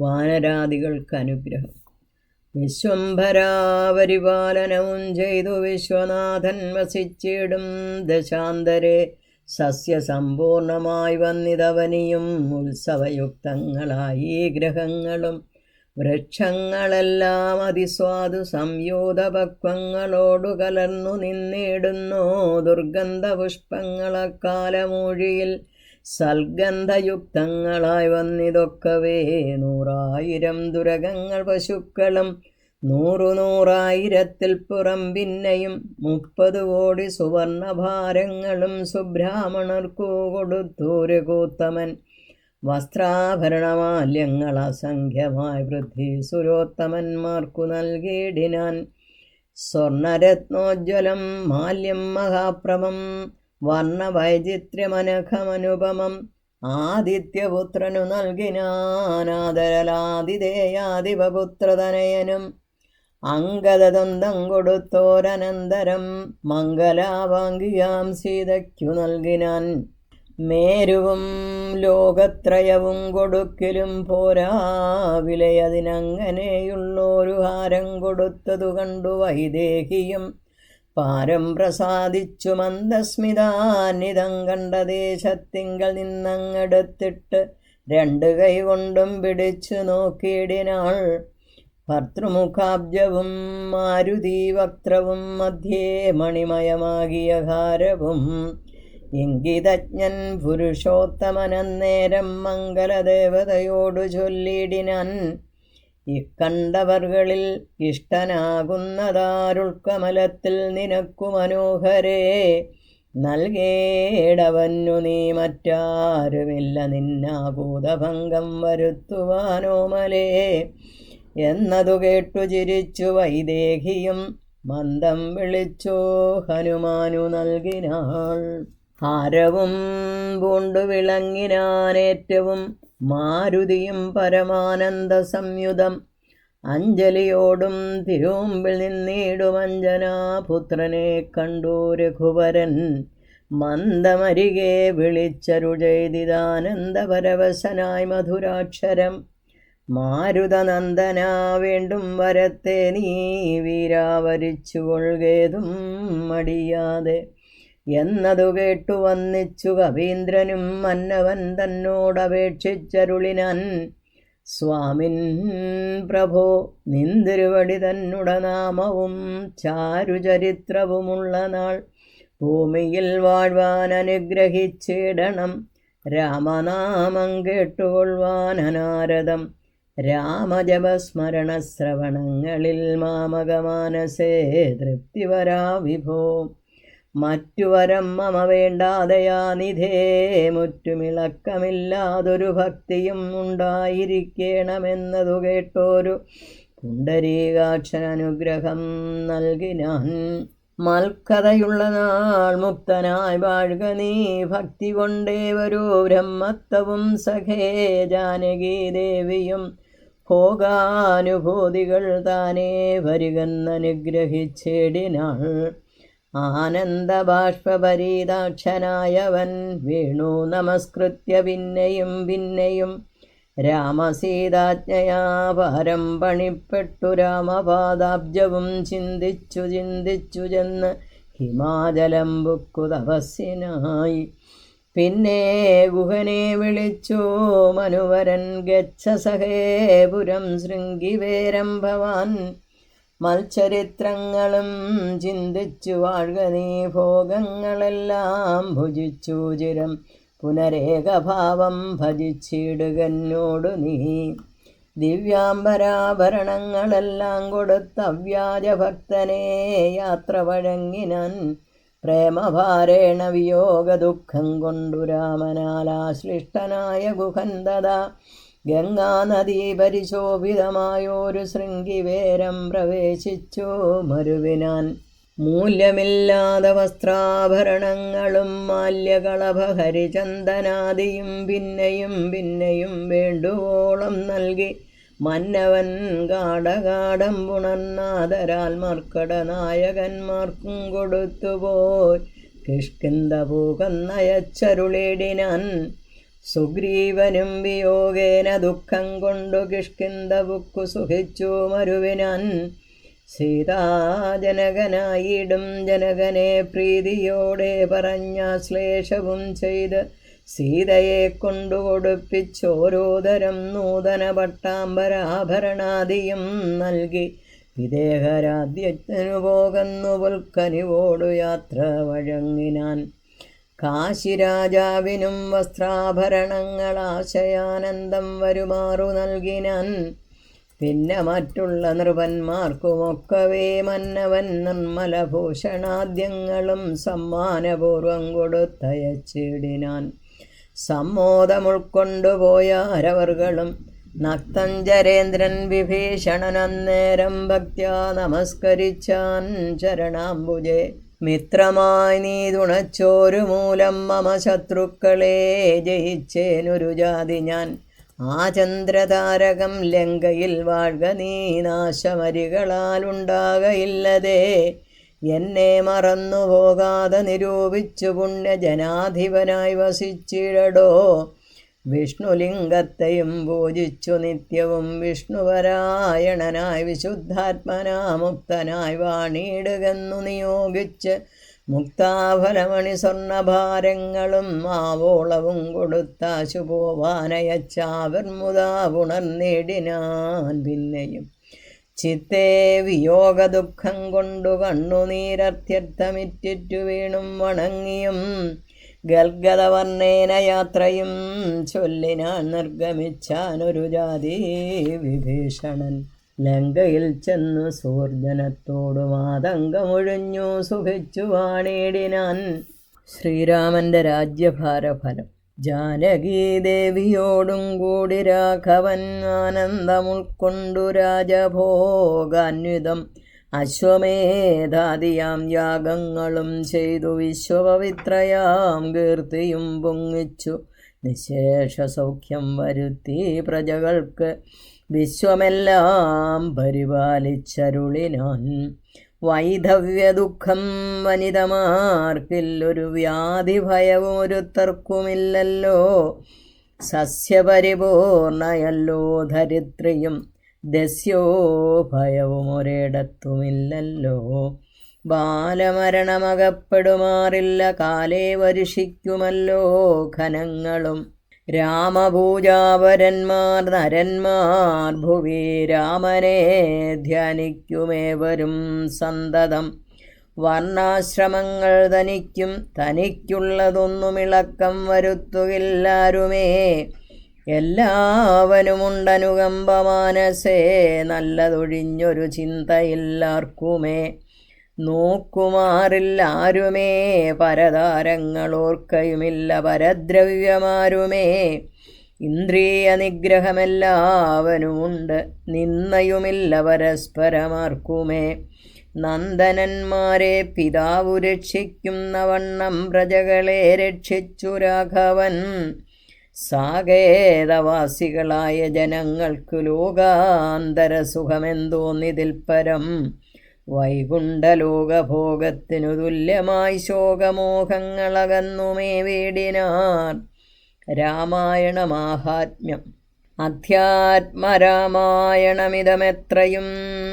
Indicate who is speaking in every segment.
Speaker 1: വാനരാദികൾക്ക് അനുഗ്രഹം. വിശ്വംഭരാപരിപാലനവും ചെയ്തു വിശ്വനാഥൻ വസിച്ചിടും ദശാന്തരെ. സസ്യസമ്പൂർണമായി വന്നിതവനിയും ഉത്സവയുക്തങ്ങളായി. ഗ്രഹങ്ങളും വൃക്ഷങ്ങളെല്ലാം അതിസ്വാദു സംയോധപക്വങ്ങളോടു കലർന്നു നിന്നിടുന്നു. ദുർഗന്ധ പുഷ്പങ്ങളക്കാലമൂഴിയിൽ സൽഗന്ധയുക്തങ്ങളായി വന്നിതൊക്കവേ. നൂറായിരം ദുരകങ്ങൾ പശുക്കളും നൂറു നൂറായിരത്തിൽ പുറം പിന്നെയും മുപ്പത് കോടി സുവർണഭാരങ്ങളും സുബ്രാഹ്മണർക്കു കൊടുത്തൂരു കൂത്തമൻ. വസ്ത്രാഭരണമാല്യങ്ങൾ അസംഖ്യമായി വൃദ്ധി സുരോത്തമന്മാർക്കു നൽകിയിടിനാൻ. സ്വർണരത്നോജ്വലം മാല്യം മഹാപ്രഭം വർണവൈചിത്ര്യമനഘമനുപമം. ആദിത്യപുത്രനു നൽകിനാനാദരലാതിഥേയാദിപുത്രതനയനും അങ്കദന്തം കൊടുത്തോരനന്തരം മംഗലാവാങ്കിയാം സീതയ്ക്കു നൽകിനാൻ. മേരുവും ലോകത്രയവും കൊടുക്കലും പോരാ. വിലയതിനങ്ങനെയുള്ളൊരു ഹാരം കൊടുത്തതു കണ്ടു വൈദേഹിയും. പാരം പ്രസാദിച്ചു മന്ദസ്മിതാനിതം കണ്ട ദേശത്തിങ്കൽ നിന്നങ്ങെടുത്തിട്ട് രണ്ട് കൈ കൊണ്ടും പിടിച്ചു നോക്കിയിടിനാൾ. ഭർത്തൃമുഖാബ്ജവും മാരുതീവക്ത്രവും മധ്യേ മണിമയമാകിയ ഹാരവും ഇംഗിതജ്ഞൻ പുരുഷോത്തമനന്നേരം മംഗലദേവതയോടു ചൊല്ലിടിനാൻ ഇക്കണ്ടവർകളിൽ ഇഷ്ടനാകുന്നതാരുൾക്കമലത്തിൽ നിനക്കു മനോഹരേ നൽകേടവന്നു നീ മറ്റാരുമില്ല നിന്നാഭൂതഭംഗം വരുത്തുവാനോമലേ എന്നതു കേട്ടു ചിരിച്ചു വൈദേഹിയും മന്ദം വിളിച്ചോ ഹനുമാനു നൽകിനാൾ. ഹാരവും പൂണ്ടു വിളങ്ങിനാനേറ്റവും മാരുതിയും പരമാനന്ദ സംയുതം അഞ്ജലിയോടും തിരുമ്പിൽ നിന്നീടുമഞ്ജനാപുത്രനെ കണ്ടു രഘുവരൻ. മന്ദമരികെ വിളിച്ചരുചെയ്തിതാനന്ദപരവശനായി മധുരാക്ഷരം. മാരുതനന്ദന വീണ്ടും വരത്തെ നീ വീരാവരിച്ചു കൊള്ളുകേതും മടിയാതെ. എന്നതു കേട്ടു വന്നിച്ചു കവീന്ദ്രനും മന്നവൻ തന്നോടപേക്ഷിച്ചരുളിനൻ. സ്വാമിൻ പ്രഭോ നിന്തിരുവടി തന്നുടനാമവും ചാരുചരിത്രവുമുള്ള നാൾ. ഭൂമിയിൽ വാഴ്വാൻ അനുഗ്രഹിച്ചിടണം. രാമനാമം കേട്ടുകൊള്ളുവാൻ അനാരദം. രാമജപസ്മരണ ശ്രവണങ്ങളിൽ മാമകമാനസേ തൃപ്തി വിഭോ. മറ്റു വരം മമ വേണ്ടാതയാ നിധേ. മുറ്റുമിളക്കമില്ലാതൊരു ഭക്തിയും ഉണ്ടായിരിക്കണമെന്നതു കേട്ടോരു പുണ്ടരീകാക്ഷൻ അനുഗ്രഹം നൽകിനാൻ മൽക്കഥയുള്ള നാൾ മുക്തനായി വാഴുക നീ. ഭക്തി കൊണ്ടേ വരൂ. ബ്രഹ്മത്വവും സഖേ. ജാനകി ദേവിയും ഭോഗാനുഭൂതികൾ താനേ. വരികന്നനുഗ്രഹിച്ചേടിനാൾ ആനന്ദബാഷ്പരീതാക്ഷനായവൻ വീണു നമസ്കൃത്യ പിന്നെയും പിന്നെയും. രാമസീതാജ്ഞയാ പാരം പണിപ്പെട്ടു രാമപാദാബ്ജവും ചിന്തിച്ചു ചിന്തിച്ചു ചെന്ന് ഹിമാചലം ബുക്കു തപസ്സിനായി. പിന്നെ ഗുഹനെ വിളിച്ചു മനുവരൻ ഗച്ഛ സഹേപുരം ശൃംഗിവേരം ഭവാൻ മത്സരിത്രങ്ങളും ചിന്തിച്ചു വാഴകനീ ഭോഗങ്ങളെല്ലാം ഭുജിച്ചു ചിരം പുനരേകഭാവം ഭജിച്ചിടുകന്നോടു നീ. ദിവ്യാംബരാഭരണങ്ങളെല്ലാം കൊടുത്ത വ്യാജഭക്തനെ യാത്ര വഴങ്ങിനാൻ പ്രേമഭാരേണ വിയോഗ ദുഃഖം കൊണ്ടു രാമനാലാശ്ലിഷ്ടനായ ഗുഹന്തത ഗംഗാനദീ പരിശോഭിതമായൊരു ശൃംഗിവേരം പ്രവേശിച്ചു മരുവിനാൻ. മൂല്യമില്ലാതെ വസ്ത്രാഭരണങ്ങളും മാല്യകളഭഹരിചന്ദനാദിയും പിന്നെയും പിന്നെയും വേണ്ടുവോളം നൽകി മന്നവൻ കാടകാടം പുണർന്നാദരാൽ മർക്കട നായകന്മാർക്കും കൊടുത്തുപോയി. കിഷ്കിന്ത പൂകന്നയച്ചരുളിടിനാൻ സുഗ്രീവനും വിയോഗേന ദുഃഖം കൊണ്ടു കിഷ്കിന്ദബുക്കു സുഖിച്ചു മരുവിനാൻ. സീതാജനകനായിടും ജനകനെ പ്രീതിയോടെ പറഞ്ഞ ശ്ലേഷവും ചെയ്ത് സീതയെ കൊണ്ടു കൊടുപ്പിച്ചോരോതരം നൂതന പട്ടാമ്പരാഭരണാദിയും നൽകി. വിദേഹരാദ്യത്തിനു പോകുന്നു പുൽക്കനിവോടു യാത്ര വഴങ്ങിനാൻ. കാശിരാജാവിനും വസ്ത്രാഭരണങ്ങളാശയാനന്ദം വരുമാറു നൽകിനാൻ. പിന്നെ മറ്റുള്ള നൃപന്മാർക്കുമൊക്കവേ മന്നവൻ നിർമ്മലഭൂഷണാദ്യങ്ങളും സമ്മാനപൂർവം കൊടുത്തയച്ചിടിനാൻ. സമ്മോദമുൾക്കൊണ്ടുപോയ അരവർകളും നക്തഞ്ചരേന്ദ്രൻ വിഭീഷണനന്നേരം ഭക്ത്യാ നമസ്കരിച്ചാൻ ചരണാംബുജേ. മിത്രമായി നീ തുണച്ചോരു മൂലം മമ ശത്രുക്കളെ ജയിച്ചേനൊരു ജാതി ഞാൻ. ആ ചന്ദ്രതാരകം ലങ്കയിൽ വാഴ്ക നീ നാശമരികളാൽ ഉണ്ടാകയില്ലതേ. എന്നെ മറന്നു പോകാതെ നിരൂപിച്ചു പുണ്യ ജനാധിപനായി വസിച്ചിടടോ. വിഷ്ണുലിംഗത്തെയും പൂജിച്ചു നിത്യവും വിഷ്ണുപരായണനായി വിശുദ്ധാത്മനാ മുക്തനായി വാണിയിടുകെന്നു നിയോഗിച്ച് മുക്താഫലമണി സ്വർണഭാരങ്ങളും മാവോളവും കൊടുത്ത പോവാനയച്ചാവർമുതാ പുണർനേടിനാൻ പിന്നെയും. ചിത്തേ വിയോഗ ദുഃഖം കൊണ്ടു കണ്ണുനീരത്യർത്ഥമിറ്റിറ്റു വീണും വണങ്ങിയും ഗൽഗതവർണേന യാത്രയും ചൊല്ലിനാൻ നിർഗമിച്ചാനൊരു ജാതി വിഭീഷണൻ. ലങ്കയിൽ ചെന്നു സൂർജനത്തോടു മാതങ്കമൊഴിഞ്ഞു സുഖിച്ചു വാണിടിനാൻ. ശ്രീരാമന്റെ രാജ്യഭാരഫലം ജാനകീദേവിയോടും കൂടി രാഘവൻ ആനന്ദമുൾക്കൊണ്ടു രാജഭോഗാന്വിതം. അശ്വമേധാദിയാം യാഗങ്ങളും ചെയ്തു വിശ്വപവിത്രയാം കീർത്തിയും പൊങ്ങിച്ചു. നിശേഷ സൗഖ്യം വരുത്തി പ്രജകൾക്ക് വിശ്വമെല്ലാം പരിപാലിച്ചരുളിനാൻ. വൈധവ്യ ദുഃഖം വനിതമാർക്കില്ലൊരു വ്യാധി ഭയവും ഒരുത്തർക്കുമില്ലല്ലോ സസ്യപരിപൂർണയല്ലോ ധരിത്രിയും ദസ്യോ ഭയവും ഒരിടത്തുമില്ലല്ലോ ബാലമരണമകപ്പെടുമാറില്ല കാലേ വരുഷിക്കുമല്ലോ ഖനങ്ങളും രാമപൂജാപരന്മാർ നരന്മാർ ഭുവി രാമനെ ധ്യാനിക്കുമേവരും സന്തതം. വർണാശ്രമങ്ങൾ തനിക്കും തനിക്കുള്ളതൊന്നുമിളക്കം വരുത്തുകില്ലാരുമേ. എല്ലാവനുമുണ്ടനുകമ്പ മാനസേ നല്ലതൊഴിഞ്ഞൊരു ചിന്തയില്ലാർക്കുമേ. നോക്കുമാറില്ലാരുമേ പരതാരങ്ങളോർക്കയുമില്ല പരദ്രവ്യമാരുമേ. ഇന്ദ്രിയ നിഗ്രഹമെല്ലാവനുമുണ്ട് നിന്നയുമില്ല പരസ്പരമാർക്കുമേ. നന്ദനന്മാരെ പിതാവു രക്ഷിക്കുന്ന വണ്ണം പ്രജകളെ രക്ഷിച്ചു രാഘവൻ. സാകേതവാസികളായ ജനങ്ങൾക്ക് ലോകാന്തര സുഖമെന്തോന്നിതിൽ പരം വൈകുണ്ഠലോകഭോഗത്തിനു തുല്യമായി ശോകമോഹങ്ങളകന്നുമേ വീടിനാർ. രാമായണ മാഹാത്മ്യം അധ്യാത്മരാമായണമിതമെത്രയും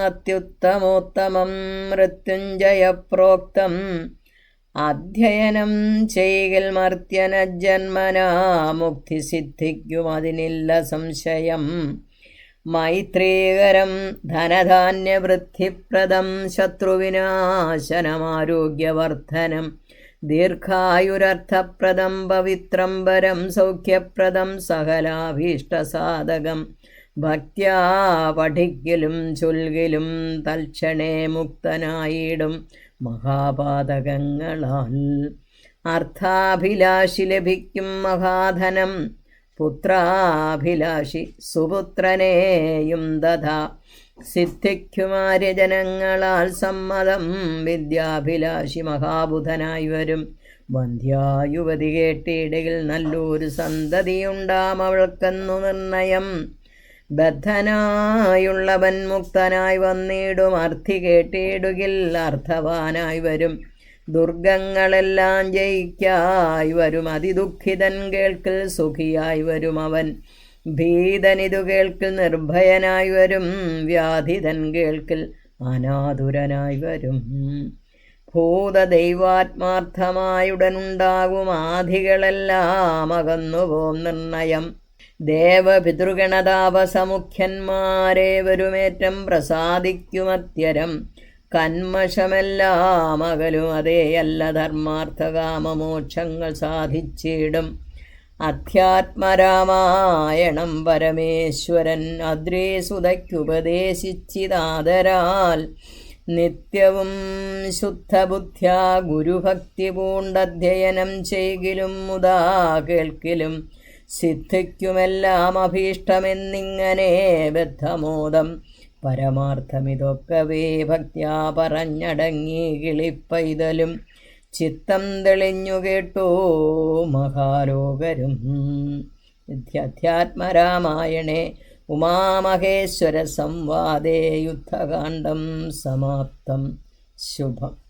Speaker 1: അത്യുത്തമോത്തമം മൃത്യുഞ്ജയപ്രോക്തം. അധ്യയനം ചെയ്യൽ മർത്യന ജന്മനാ മുക്തി സിദ്ധിക്കും അതിനില്ല സംശയം. മൈത്രീകരം ധനധാന്യവൃദ്ധിപ്രദം ശത്രുവിനാശനമാരോഗ്യവർദ്ധനം ദീർഘായുരർത്ഥപ്രദം പവിത്രം പരം സൗഖ്യപ്രദം സകലാഭീഷ്ടസാധകം ഭക്ത്യാ പഠിക്കലും ചൊൽകിലും തൽക്ഷണേ മുക്തനായിടും മഹാപാതകങ്ങളാൽ അർത്ഥാഭിലാഷി ലഭിക്കും മഹാധനം. പുത്രാഭിലാഷി സുപുത്രനെയും ദധാ. സിദ്ധിക്കുമാര്യജനങ്ങളാൽ സമ്മതം വിദ്യാഭിലാഷി മഹാബുധനായി വരും. വന്ധ്യായുവതി കേട്ടിടയിൽ നല്ലൊരു സന്തതിയുണ്ടാം അവൾക്കെന്നു നിർണയം. ബദ്ധനായുള്ളവൻ മുക്തനായി വന്നിടും. അർത്ഥി കേട്ടിടുകിൽ അർത്ഥവാനായി വരും. ദുർഗങ്ങളെല്ലാം ജയിക്കായി വരും. അതിദുഃഖിതൻ കേൾക്കൽ സുഖിയായി വരും അവൻ. ഭീതനിതു കേൾക്കൽ നിർഭയനായി വരും. വ്യാധിതൻ കേൾക്കൽ അനാതുരനായി വരും. ഭൂതദൈവാത്മാർത്ഥമായുടനുണ്ടാകും ആധികളെല്ലാം അകന്നുപോം നിർണയം. ദേവപിതൃഗണതാപസമുഖ്യന്മാരേവരുമേറ്റം പ്രസാദിക്കുമത്യരം. കന്മഷമെല്ലാം അകലും അതേയല്ല ധർമാർത്ഥകാമമോക്ഷങ്ങൾ സാധിച്ചിടും. അധ്യാത്മരാമായണം പരമേശ്വരൻ അദ്രേസുതയ്ക്കുപദേശിച്ചിതാദരാൽ നിത്യവും ശുദ്ധബുദ്ധ്യാ ഗുരുഭക്തി പൂണ്ടധ്യയനം ചെയ്കിലും മുതാ കേൾക്കിലും സിദ്ധിക്കുമെല്ലാം അഭീഷ്ടമെന്നിങ്ങനെ ബദ്ധമോദം. പരമാർത്ഥമിതൊക്കവേ ഭക്ത്യാ പറഞ്ഞടങ്ങി കിളിപ്പൈതലും. ചിത്തം തെളിഞ്ഞു കേട്ടോ മഹാലോകരും. അധ്യാത്മരാമായണേ ഉമാമഹേശ്വര സംവാദേ യുദ്ധകാന്ഡം സമാപ്തം. ശുഭം.